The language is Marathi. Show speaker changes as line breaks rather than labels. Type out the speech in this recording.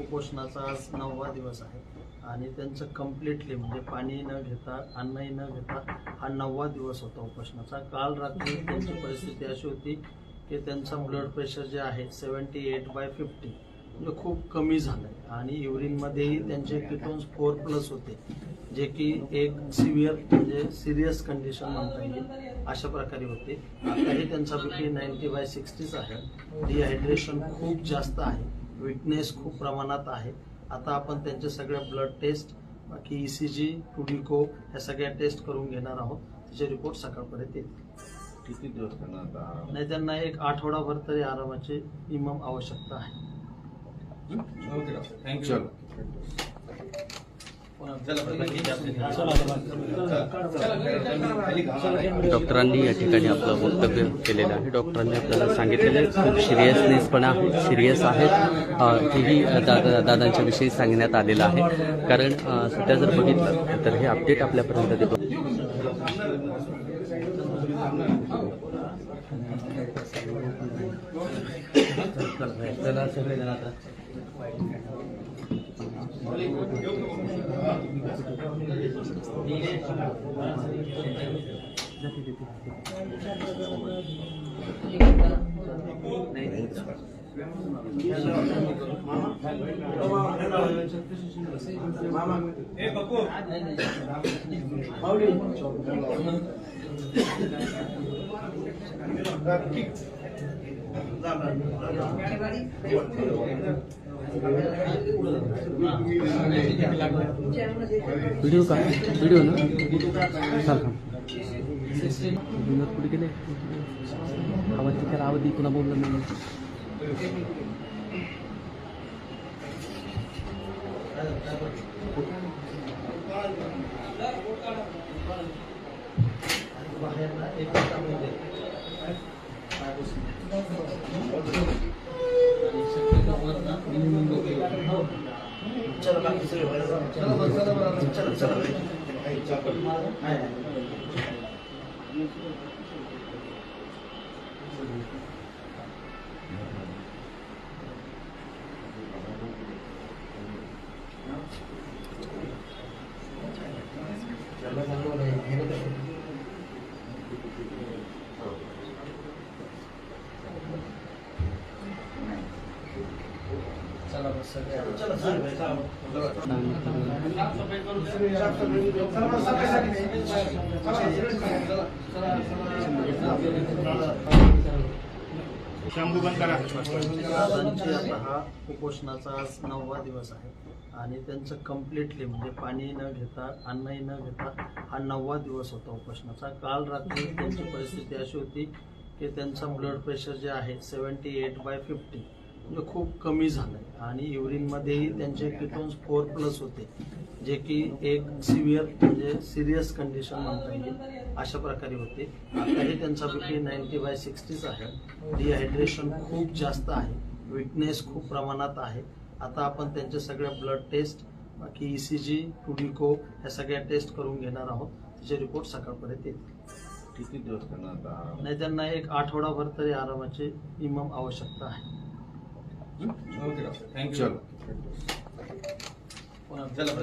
उपोषणाचा आज नववा दिवस आहे. आणि त्यांचं कम्प्लिटली म्हणजे पाणी न घेता अन्नही न घेता हा नववा दिवस होता उपोषणाचा. काल रात्री त्यांची परिस्थिती अशी होती की त्यांचा ब्लड प्रेशर जे आहे सेवन्टी एट बाय फिफ्टी म्हणजे खूप कमी झालं आहे आणि युरिनमध्येही त्यांचे किटोन्स फोर प्लस होते जे की एक सिव्हिअर म्हणजे सिरियस कंडिशन म्हणता येईल अशा प्रकारे होते. आताही त्यांचा बी पी नाईन्टी बाय सिक्स्टीच आहे. डिहायड्रेशन खूप जास्त आहे. विकनेस खूप प्रमाणात आहे. आता आपण त्यांचे सगळ्या ब्लड टेस्ट बाकी E C G two D echo या सगळ्या टेस्ट करून घेणार आहोत. त्याचे रिपोर्ट सकाळपर्यंत येतील.
किती दिवस त्यांना आता आराम?
नाही त्यांना एक आठवडाभर तरी आरामाची इमम आवश्यकता आहे.
चलो.
डॉक्टरांनी या ठिकाणी आपलं वक्तव्य केलेलं आहे. डॉक्टरांनी आपल्याला सांगितलेलं आहे खूप सिरियसनेस पण आहे सिरियस आहेत. हेही दादा दादांच्या विषयी सांगण्यात आलेलं आहे. कारण सध्या जर बघितलं तर हे अपडेट आपल्यापर्यंत देतो. चला सगळे जण आता व्हिडिओ का? व्हिडिओ ना? चाल. पुढे गेले? आवाज त्याला आवाज दे, पुन्हा बोललं नाही.
चला बाकी सगळे बाहेर जाऊ. चला बरं, चला बरं, चला, चला. आहे, आहे. चला दादांची आता. हा उपोषणाचा आज नववा दिवस आहे आणि त्यांचं कम्प्लिटली म्हणजे पाणी न घेता अन्नही न घेता हा नववा दिवस होता उपोषणाचा. काल रात्री त्यांची परिस्थिती अशी होती की त्यांचा ब्लड प्रेशर जे आहे सेवन्टी एट बाय फिफ्टी म्हणजे खूप कमी झालं आहे आणि युरिनमध्येही त्यांचे किटोन्स फोर प्लस होते. जे की एक सिव्हिअर म्हणजे सिरियस कंडिशन म्हणता येईल. अशा प्रकारे होते. आताही त्यांचा बी पी नाईन्टी बाय सिक्स्टीच आहे. डिहायड्रेशन खूप जास्त आहे. विकनेस खूप प्रमाणात आहे. आता आपण त्यांचे सगळ्या ब्लड टेस्ट बाकी E C G two D echo या सगळ्या टेस्ट करून घेणार आहोत. त्याचे रिपोर्ट सकाळपर्यंत येतील.
किती दिवस त्यांना
नाही त्यांना एक आठवडाभर तरी आरामाची इमम आवश्यकता आहे.
चलो
चला.